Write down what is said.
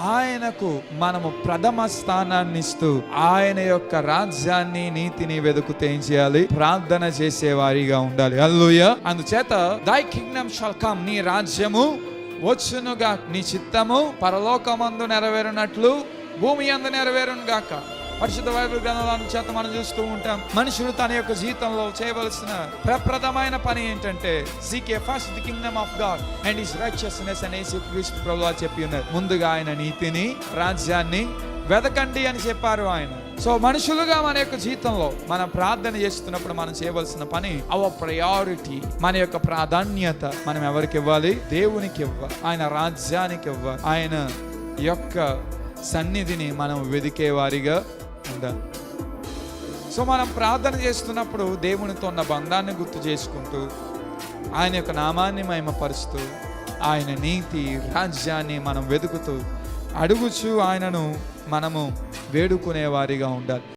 ఆయనకు మనము ప్రథమ స్థానాన్ని ఇస్తూ ఆయన యొక్క రాజ్యాన్ని నీతిని వెతుకుతే ఏం చేయాలి? ప్రార్థన చేసే వారిగా ఉండాలి. అల్లుయ అందుచేత దై కింగ్డమ్ షల్ కమ్ నీ రాజ్యము వచ్చునుగా నీ చిత్తము పరలోకమందు నెరవేరునట్లు భూమి అందు నెరవేరును గాక పరిశుద్ధ బైబిల్ గ్రంథాల చేత మనం చూస్తూ ఉంటాం. మనుషులు తన యొక్క జీవితంలో చేయవలసిన ప్రప్రదమైన పని ఏంటంటే seek first the kingdom of God and is righteousness అనేసి క్రీస్తు ప్రభువా చెప్పి ఉన్నారు. ముందుగా ఆయన నీతిని రాజ్యాన్ని వెదకండి అని చెప్పారు ఆయన. సో మనుషులుగా మన యొక్క జీవితంలో మనం ప్రార్థన చేస్తున్నప్పుడు మనం చేయవలసిన పని అవర్ ప్రయారిటీ మన యొక్క ప్రాధాన్యత మనం ఎవరికి ఇవ్వాలి? దేవునికి ఇవ్వాలి. ఆయన రాజ్యానికి ఇవ్వాలి. ఆయన యొక్క సన్నిధిని మనం వెదికే వారిగా ఉందా? సో మనం ప్రార్థన చేస్తున్నప్పుడు దేవునితో ఉన్న బంధాన్ని గుర్తు చేసుకుంటూ ఆయన యొక్క నామాన్ని మహిమపరుస్తూ ఆయన నీతి రాజ్యాన్ని మనం వెతుకుతూ అడుగుచు ఆయనను మనము వేడుకునేవారిగా ఉండాలి.